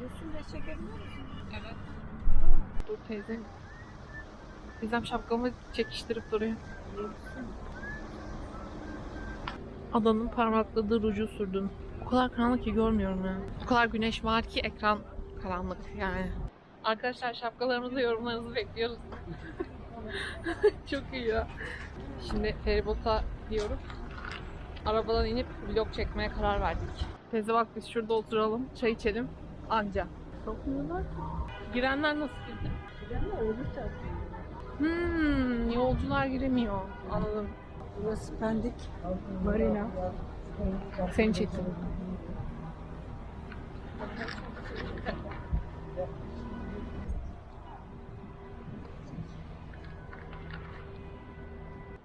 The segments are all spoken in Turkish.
Resim de çekebiliyor musun? Evet. Dur teyze. Bizem şapkamı çekiştirip duruyor. Adanın parmakladığı ruju sürdüm. O kadar karanlık ki görmüyorum ya. O kadar güneş var ki ekran karanlık yani. Arkadaşlar şapkalarımızı yorumlarınızı bekliyoruz. Çok iyi ya. Şimdi feribota diyoruz. Arabadan inip vlog çekmeye karar verdik. Teyze bak biz şurada oturalım, çay içelim. Anca. Sokmuyorlar ki. Girenler nasıl girdi? Girenler öbür tarafta. Hmm, yolcular giremiyor. Anladım. Burası Pendik Marina. Seni çektim.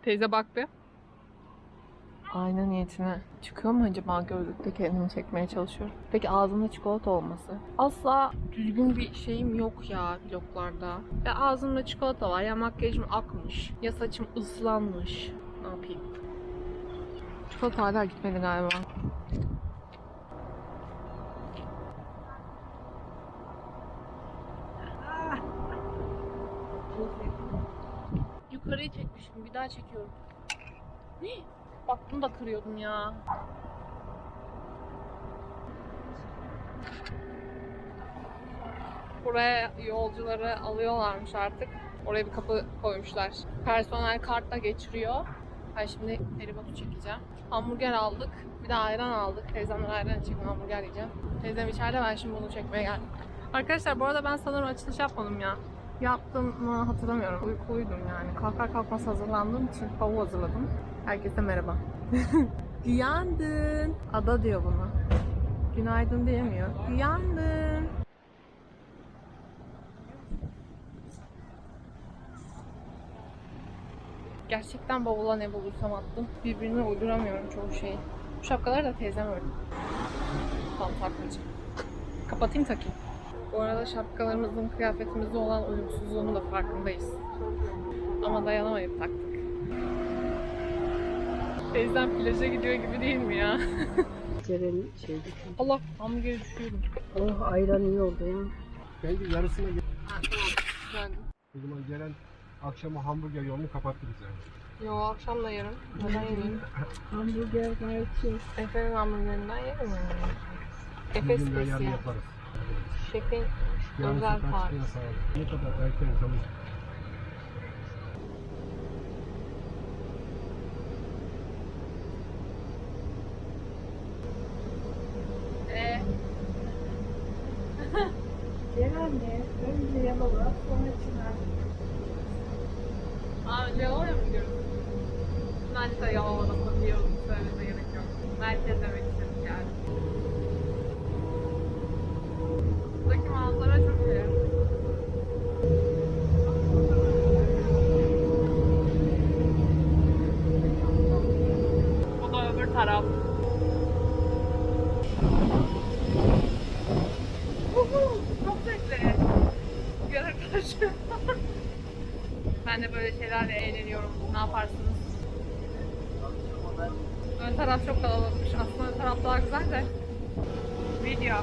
Teyze bak be. Ayna niyetine. Çıkıyor mu acaba gözlükte kendimi çekmeye çalışıyorum. Peki ağzımda çikolata olması. Asla düzgün bir şeyim yok ya vloglarda. Ya ağzımda çikolata var ya makyajım akmış. Ya saçım ıslanmış. Ne yapayım? Çikolata hala gitmedi galiba. Yukarıyı çekmişim. Bir daha çekiyorum. Hii! Bak bunu da kırıyordum ya. Buraya yolcuları alıyorlarmış artık. Oraya bir kapı koymuşlar. Personel kartla geçiriyor. Ben şimdi feribotu çekeceğim. Hamburger aldık. Bir de ayran aldık. Teyzemler ayran içecek. Hamburger yiyeceğim. Teyzem içeride. Ben şimdi bunu çekmeye geldim. Arkadaşlar bu arada ben sanırım açılış yapmadım ya. Yaptım mı hatırlamıyorum. Uykuluydum yani. Kalkar kalkmaz hazırlandığım için bavul hazırladım. Herkese merhaba. Güyandın. Ada diyor buna. Günaydın diyemiyor. Güyandın. Gerçekten bavula ne bulursam attım. Birbirine uyduramıyorum çoğu şeyi. Bu şapkaları da teyzem ördü. Tam takmacı. Kapatayım takayım. Bu arada şapkalarımızın kıyafetimizde olan uyumsuzluğunun da farkındayız. Ama dayanamayıp taktık. Teyzem plaja gidiyor gibi değil mi ya? Ceren'in şeydi. Allah hamburgeri düşüyordum. Oh ayran iyi oldu ya. Bence yarısına gel. Ha, tamam. Güzeldi. O zaman gelen akşama hamburger yolunu kapattı bize. Yo akşam da yerim. Neden yemeyeyim? Hamburger gayet şey. Efe'nin hamburgerinden yerim yani. Efe Bugün yarın spesiyel. yaparız. Şefin Yarın özel sefer tarif. Ne kadar erken çalış. Ee, Ceren ne? Önce Yalova sonra Çınar. Yalova'ya mı gidiyoruz? Bence de Yalova'da satıyoruz. Söyleme gerek yok. Merkez demek istedim yani. Buradaki manzara çok iyi. Bu da öbür taraf. Uhu, Çok zevkli. Göre karşı. Ben de böyle şeylerle eğleniyorum. Ne yaparsınız? Ön taraf çok kalabalıkmış. Aslında ön taraf daha güzel de. Video.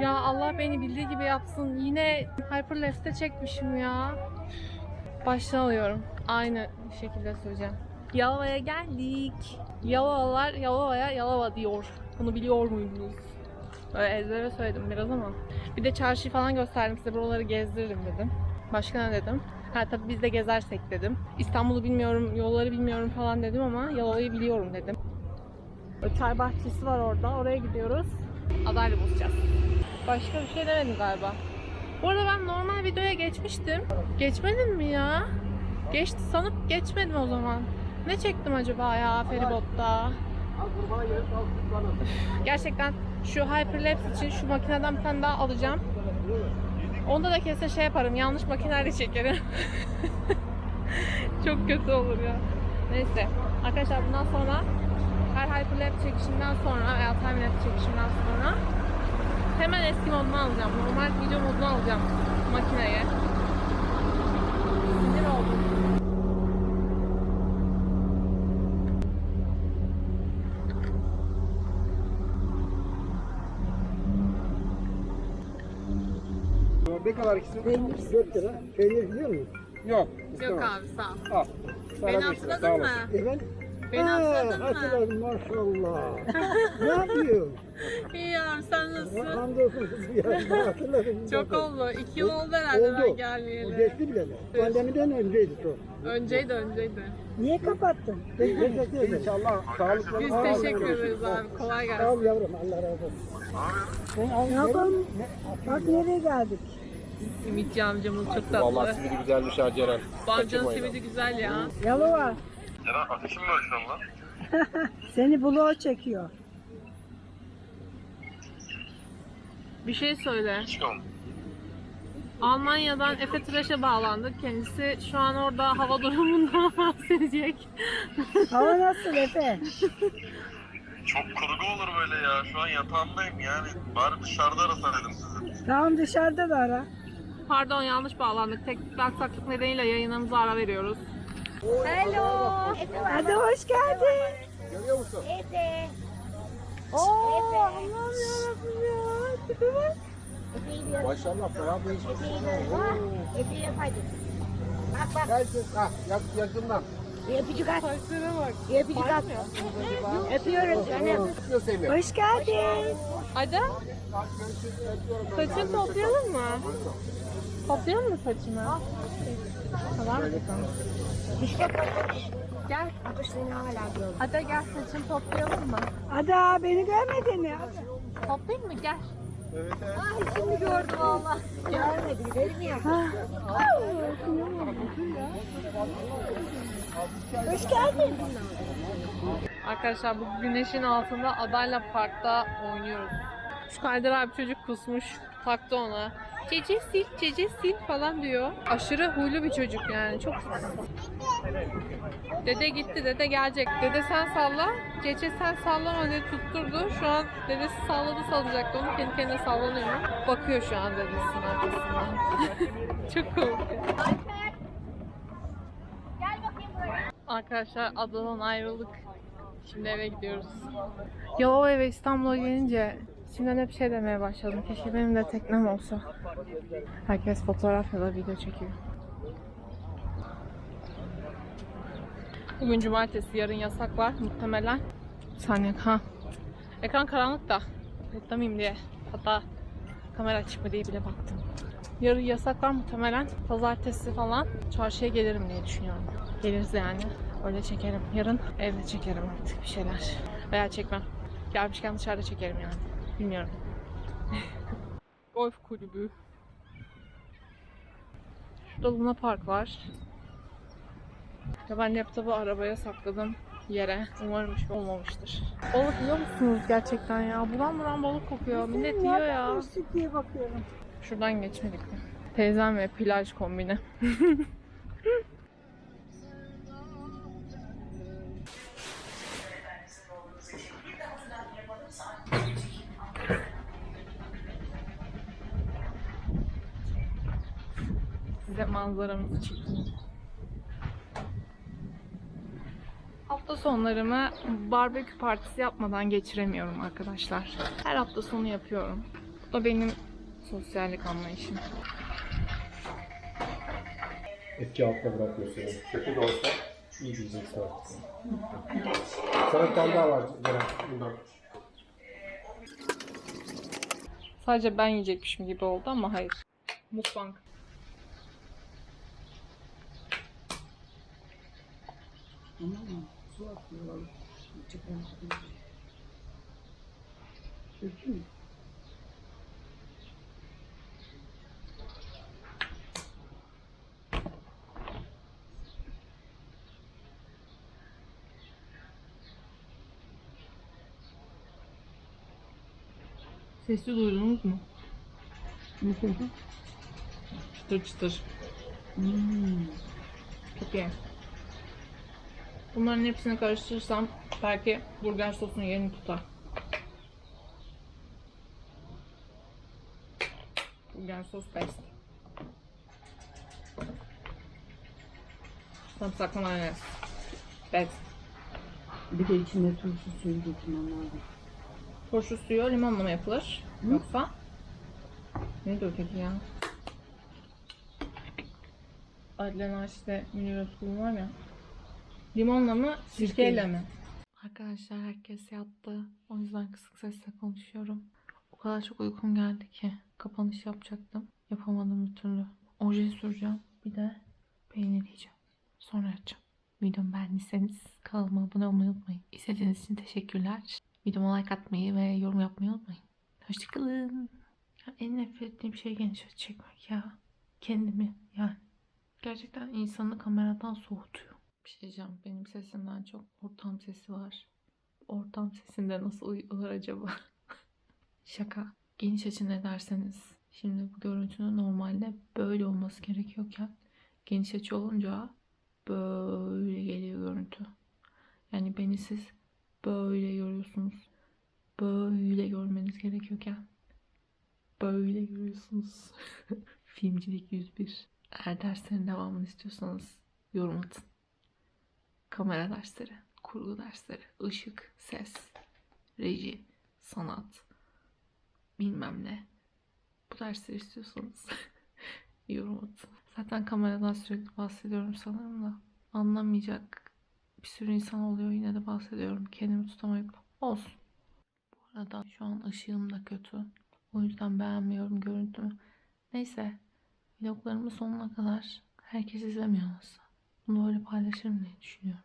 Ya Allah beni bildiği gibi yapsın. Yine Hyperleft'te çekmişim ya. Baştan alıyorum. Aynı şekilde söyleyeceğim. Yalova'ya geldik. Yalovalar Yalova'ya Yalova diyor. Bunu biliyor muydunuz? Böyle ezbere söyledim biraz ama. Bir de çarşıyı falan gösterdim size. Buraları gezdiririm dedim. Başka ne dedim? Ha tabii biz de gezersek dedim. İstanbul'u bilmiyorum, yolları bilmiyorum falan dedim ama Yalova'yı biliyorum dedim. Çay bahçesi var orada. Oraya gidiyoruz. Adayla buluşacağız. Başka bir şey demedim galiba. Bu arada ben normal videoya geçmiştim. Geçmedim mi ya? Geçti sanıp geçmedim o zaman. Ne çektim acaba ya feribotta? Kurbağa Gerçekten şu Hyperlapse için şu makineden bir tane daha alacağım. Onda da kesin şey yaparım. Yanlış makineyle çekerim. Çok kötü olur ya. Neyse. Arkadaşlar bundan sonra her Hyperlapse çekişimden sonra veya timelapse çekişimden sonra hemen eski modunu alacağım. Normal video modunu alacağım makineye. Sinir oldum. Ne kadar ikisi? Peynir 4 lira. Peynir biliyor musun? Yok. Yok abi sağ ol. Al. Sana Beni sağ hatırladın mı? olasın. Efendim? Beni hatırladın mı? Hatırladım maşallah. ne yapıyorsun? İyi abi sen nasılsın? Hamdolsun yaşta hatırladım. Çok oldu. İki yıl oldu herhalde ben Oldu. O gelmeyeli. geçti bile. Pandemiden önceydi o. Önceydi önceydi. Niye kapattın? Teşekkür ederim. İnşallah sağlıklı. Biz teşekkür ederiz abi. Kolay Sağ gelsin. ol yavrum Allah razı olsun. Ne yapalım? Bak nereye geldik? Simitçi amcamız çok Vallahi tatlı. simidi güzelmiş ha Ceren. Bancanın simidi güzel ya. Yalova. Ceren ateşin mi ölçüyorsun lan? Seni bloğa çekiyor. Bir şey söyle. Çıkalım. Almanya'dan Efe Tıraş'a bağlandık. Kendisi şu an orada hava durumundan bahsedecek. Hava nasıl Efe? Çok kurgu olur böyle ya. Şu an yatağımdayım yani. Bari dışarıda arasaydım sizi. Tamam dışarıda da ara. Pardon yanlış bağlandık. Teknik bir aksaklık nedeniyle yayınımıza ara veriyoruz. Hello. Hadi hoş geldin. Görüyor musun? Oo, Allah'ım yarabbim ya. Tipe bak. Maşallah bayağı değişmiş. Hediye hadi. Bak bak Gel kız. Ha, yak, yakından. öpücük at. Saçlara bak. Öpücük at. Öpüyoruz canım. Öpüyor seni. Hoş geldin. Hadi. Saçını toplayalım mı? Toplayalım mı saçını? Tamam. İşte Gel. bakış seni hala gördüm. Hadi gel saçını toplayalım mı? Abi beni görmedin mi? Hadi. Toplayayım mı? Gel. Ay şimdi gördüm valla. Görmedim dedim ya. Hoş geldin. Arkadaşlar bu güneşin altında adayla parkta oynuyoruz. Şu Kaydar abi çocuk kusmuş. Taktı ona. Cece sil, cece sil falan diyor. Aşırı huylu bir çocuk yani. Çok Dede gitti, dede gelecek. Dede sen salla, Cece sen sallama diye tutturdu. Şu an dedesi salladı sallayacaktı onu. Kendi kendine sallanıyor. Bakıyor şu an dedesinin arkasından. Çok komik. Arkadaşlar adadan ayrıldık. Şimdi eve gidiyoruz. Yalova ve İstanbul'a gelince şimdiden hep şey demeye başladım. Keşke benim de teknem olsa. Herkes fotoğraf ya da video çekiyor. Bugün cumartesi, yarın yasak var muhtemelen. Saniye ha. Ekran karanlık da. Reklamıyım diye. Hatta kamera açık mı diye bile baktım. Yarın yasak var muhtemelen. Pazartesi falan çarşıya gelirim diye düşünüyorum. Geliriz yani. Öyle çekerim. Yarın evde çekerim artık bir şeyler. Veya çekmem. Gelmişken dışarıda çekerim yani. Bilmiyorum. Golf kulübü. Şurada Luna Park var. Ya ben laptopu arabaya sakladım yere. Umarım hiç olmamıştır. Balık yiyor musunuz gerçekten ya? Buram buram balık kokuyor. Millet yiyor ya. Diye bakıyorum. Şuradan geçmedik mi? Teyzem ve plaj kombini. manzaramızı çekeyim. Hafta sonlarımı barbekü partisi yapmadan geçiremiyorum arkadaşlar. Her hafta sonu yapıyorum. Bu da benim sosyallik anlayışım. Etki altına bırakıyor seni. Kötü de olsa iyi diyeceksin artık. Sana bir tane daha var Ceren. Bundan. Sadece ben yiyecekmişim gibi oldu ama hayır. Mukbang. Não, sua flor, Não abraço. Thank you. Ses duydunuz mu? Ne sesi? não çıtır. Hmm. Çok iyi. Bunların hepsini karıştırırsam belki burger sosun yerini tutar. Burger sos best. Sarımsaklı mayonez. Best. Bir de içinde turşu suyu getirmem lazım. Turşu suyu limonla mı yapılır? Yoksa? Neydi öteki ya? Adile Naşi'de Münir Özkul'un var ya. Limonla mı? Sirkeyle mi? Arkadaşlar herkes yattı. O yüzden kısık sesle konuşuyorum. O kadar çok uykum geldi ki. Kapanış yapacaktım. Yapamadım bir türlü. Oje süreceğim. Bir de peynir yiyeceğim. Sonra yatacağım. Videomu beğendiyseniz kanalıma abone olmayı unutmayın. İzlediğiniz için teşekkürler. Videoma like atmayı ve yorum yapmayı unutmayın. Hoşçakalın. Ya en nefret ettiğim şey geniş açı çekmek ya. Kendimi yani. Gerçekten insanı kameradan soğutuyor. Bir şey diyeceğim. Benim sesimden çok ortam sesi var. Ortam sesinde nasıl uyuyorlar acaba? Şaka. Geniş açı ne derseniz. Şimdi bu görüntünün normalde böyle olması gerekiyorken geniş açı olunca böyle geliyor görüntü. Yani beni siz böyle görüyorsunuz. Böyle görmeniz gerekiyorken böyle görüyorsunuz. Filmcilik 101. Eğer derslerin devamını istiyorsanız yorum atın. Kamera dersleri, kurgu dersleri, ışık, ses, reji, sanat, bilmem ne. Bu dersleri istiyorsanız yorum atın. Zaten kameradan sürekli bahsediyorum sanırım da anlamayacak bir sürü insan oluyor yine de bahsediyorum. Kendimi tutamayıp olsun. Bu arada şu an ışığım da kötü. O yüzden beğenmiyorum görüntümü. Neyse vloglarımı sonuna kadar herkes izlemiyor nasıl. Bunu böyle paylaşırım diye düşünüyorum.